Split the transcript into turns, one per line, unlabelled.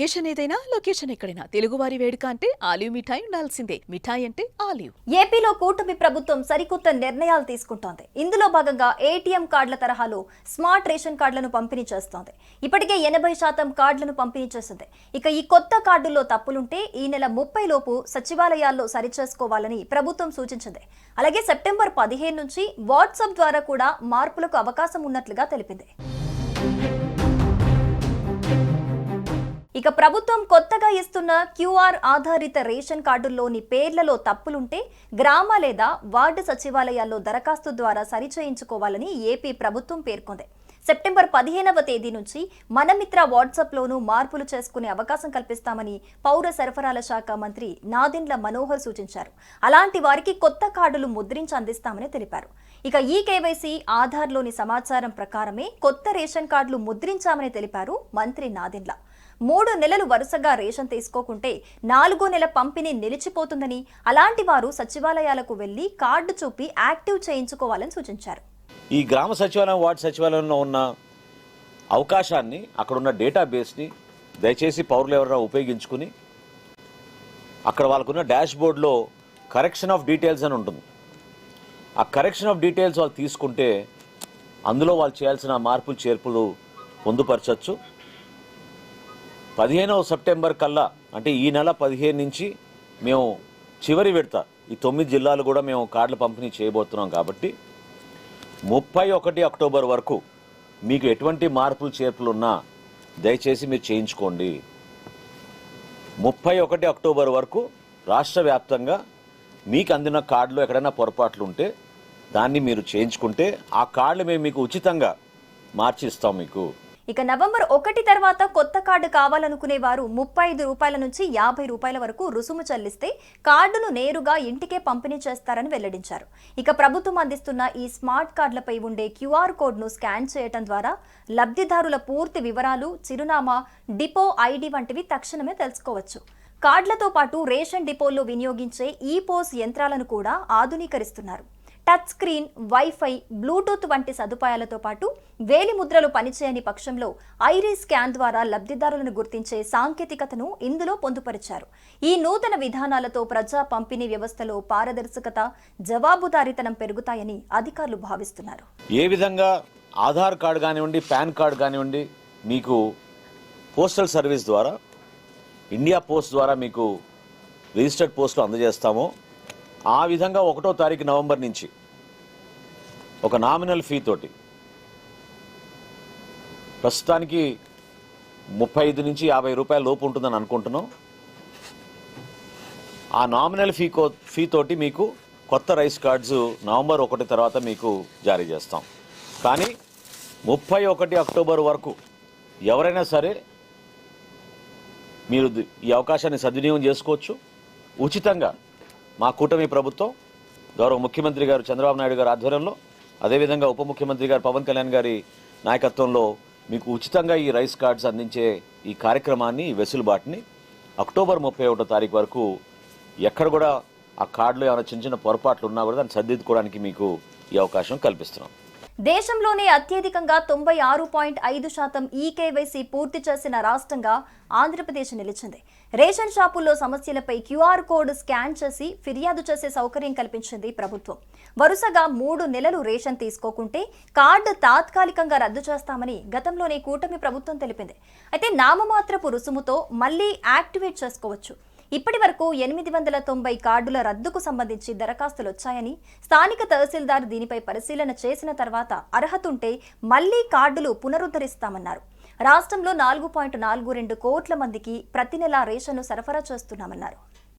Location ఏదైనా location ఎక్కడైనా. తెలుగువారి వేడుక అంటే ఆలివ్ మిఠాయి ఉండాల్సిందే. మిఠాయి అంటే ఆలివ్.
ఏపీలో కూటమి ప్రభుత్వం సరికొత్త నిర్ణయాలు తీసుకుంటోంది. ఇందులో భాగంగా ఏటీఎం కార్డుల తరహాలో స్మార్ట్ రేషన్ కార్డులను పంపిణీ చేస్తోంది. ఇప్పటికే ఎనభై శాతం కార్డులను పంపిణీ చేసింది. ఇక ఈ కొత్త కార్డుల్లో తప్పులుంటే ఈ నెల ముప్పై లోపు సచివాలయాల్లో సరిచేసుకోవాలని ప్రభుత్వం సూచించింది. అలాగే సెప్టెంబర్ పదిహేను నుంచి వాట్సాప్ ద్వారా కూడా మార్పులకు అవకాశం ఉన్నట్లుగా తెలిపింది. ఇక ప్రభుత్వం కొత్తగా ఇస్తున్న క్యూఆర్ ఆధారిత రేషన్ కార్డుల్లోని పేర్లలో తప్పులుంటే గ్రామ లేదా వార్డు సచివాలయాల్లో దరఖాస్తు ద్వారా సరిచేయించుకోవాలని ఏపీ ప్రభుత్వం పేర్కొంది. సెప్టెంబర్ పదిహేనవ తేదీ నుంచి మనమిత్ర వాట్సాప్లోనూ మార్పులు చేసుకునే అవకాశం కల్పిస్తామని పౌర సరఫరాల శాఖ మంత్రి నాదెండ్ల మనోహర్ సూచించారు. అలాంటి వారికి కొత్త కార్డులు ముద్రించి అందిస్తామని తెలిపారు. ఇక ఈ కేవైసీ ఆధార్లోని సమాచారం ప్రకారమే కొత్త రేషన్ కార్డులు ముద్రించామని తెలిపారు మంత్రి నాదెండ్ల. మూడు నెలలు వరుసగా రేషన్ తీసుకోకుంటే నాలుగో నెల పంపిణీ నిలిచిపోతుందని అలాంటి వారు సచివాలయాలకు వెళ్ళి కార్డు చూపి యాక్టివ్ చేయించుకోవాలని సూచించారు.
ఈ గ్రామ సచివాలయం వార్డు సచివాలయంలో ఉన్న అవకాశాన్ని అక్కడున్న డేటాబేస్ని దయచేసి పౌరులు ఎవరైనా ఉపయోగించుకుని అక్కడ వాళ్ళకున్న డాష్ బోర్డ్లో కరెక్షన్ ఆఫ్ డీటెయిల్స్ అని ఉంటుంది. ఆ కరెక్షన్ ఆఫ్ డీటెయిల్స్ వాళ్ళు తీసుకుంటే అందులో వాళ్ళు చేయాల్సిన మార్పులు చేర్పులు పొందుపరచచ్చు. పదిహేనవ సెప్టెంబర్ కల్లా అంటే ఈ నెల పదిహేను నుంచి మేము చివరి విడత ఈ తొమ్మిది జిల్లాలు కూడా మేము కార్డులు పంపిణీ చేయబోతున్నాం కాబట్టి ముప్పై ఒకటి అక్టోబర్ వరకు మీకు ఎటువంటి మార్పులు చేర్పులు ఉన్నా దయచేసి మీరు చేయించుకోండి. ముప్పై ఒకటి అక్టోబర్ వరకు రాష్ట్ర వ్యాప్తంగా మీకు అందిన కార్డులో ఎక్కడైనా పొరపాట్లు ఉంటే దాన్ని మీరు చేయించుకుంటే ఆ కార్డులు మేము మీకు ఉచితంగా మార్చి ఇస్తాం మీకు.
ఇక నవంబర్ ఒకటి తర్వాత కొత్త కార్డు కావాలనుకునే వారు ముప్పై ఐదు రూపాయల నుంచి యాభై రూపాయల వరకు రుసుము చెల్లిస్తే కార్డును నేరుగా ఇంటికే పంపిణీ చేస్తారని వెల్లడించారు. ఇక ప్రభుత్వం అందిస్తున్న ఈ స్మార్ట్ కార్డులపై ఉండే క్యూఆర్ కోడ్ను స్కాన్ చేయటం ద్వారా లబ్ధిదారుల పూర్తి వివరాలు చిరునామా డిపో ఐడి వంటివి తక్షణమే తెలుసుకోవచ్చు. కార్డులతో పాటు రేషన్ డిపోల్లో వినియోగించే ఈ పోస్ యంత్రాలను కూడా ఆధునీకరిస్తున్నారు. టచ్ స్క్రీన్ వైఫై బ్లూటూత్ వంటి సదుపాయాలతో పాటు వేలి ముద్రలు పనిచేయని పక్షంలో ఐరీ స్కాన్ ద్వారా లబ్ధిదారులను గుర్తించే సాంకేతికతను ఇందులో పొందుపరిచారు. ఈ నూతన విధానాలతో ప్రజా పంపిణీ వ్యవస్థలో పారదర్శకత జవాబుదారీతనం పెరుగుతాయని అధికారులు భావిస్తున్నారు.
ఏ విధంగా ఆధార్ కార్డు కానివ్వండి పాన్ కార్డు కానివ్వండి మీకు పోస్టల్ సర్వీస్ ద్వారా ఇండియా పోస్ట్ ద్వారా మీకు రిజిస్టర్డ్ పోస్టులు అందజేస్తామో ఆ విధంగా ఒకటో తారీఖు నవంబర్ నుంచి ఒక నామినల్ ఫీ తోటి. ప్రస్తుతానికి ముప్పై ఐదు నుంచి యాభై రూపాయల లోపు ఉంటుందని అనుకుంటున్నాం. ఆ నామినల్ ఫీ కో ఫీ తోటి మీకు కొత్త రైస్ కార్డ్స్ నవంబర్ ఒకటి తర్వాత మీకు జారీ చేస్తాం. కానీ ముప్పై ఒకటి అక్టోబర్ వరకు ఎవరైనా సరే మీరు ఈ అవకాశాన్ని సద్వినియోగం చేసుకోవచ్చు. ఉచితంగా మా కూటమి ప్రభుత్వం గౌరవ ముఖ్యమంత్రి గారు చంద్రబాబు నాయుడు గారు ఆధ్వర్యంలో అదేవిధంగా ఉప ముఖ్యమంత్రి గారు పవన్ కళ్యాణ్ గారి నాయకత్వంలో మీకు ఉచితంగా ఈ రైస్ కార్డ్స్ అందించే ఈ కార్యక్రమాన్ని ఈ వెసులుబాటుని అక్టోబర్ ముప్పై ఒకటో తారీఖు వరకు ఎక్కడ కూడా ఆ కార్డులో ఏమైనా చిన్న చిన్న పొరపాట్లు ఉన్నా కూడా దాన్ని సర్దిద్దుకోవడానికి మీకు ఈ అవకాశం కల్పిస్తున్నాం.
దేశంలోనే అత్యధికంగా తొంభై ఆరు పాయింట్ ఐదు శాతం ఈ పూర్తి చేసిన రాష్ట్రంగా ఆంధ్రప్రదేశ్ నిలిచింది. రేషన్ షాపుల్లో సమస్యలపై క్యూఆర్ కోడ్ స్కాన్ చేసి ఫిర్యాదు చేసే సౌకర్యం కల్పించింది ప్రభుత్వం. వరుసగా మూడు నెలలు రేషన్ తీసుకోకుంటే కార్డు తాత్కాలికంగా రద్దు చేస్తామని గతంలోనే కూటమి ప్రభుత్వం తెలిపింది. అయితే నామమాత్రపు రుసుముతో మళ్ళీ యాక్టివేట్ చేసుకోవచ్చు. ఇప్పటి వరకు ఎనిమిది వందల తొంభై కార్డుల రద్దుకు సంబంధించి దరఖాస్తులు వచ్చాయని స్థానిక తహసీల్దార్ దీనిపై పరిశీలన చేసిన తర్వాత అర్హతుంటే మళ్ళీ కార్డులు పునరుద్ధరిస్తామన్నారు. రాష్ట్రంలో నాలుగు పాయింట్ నాలుగు రెండు కోట్ల మందికి ప్రతి నెలా రేషన్ను సరఫరా చేస్తున్నామన్నారు.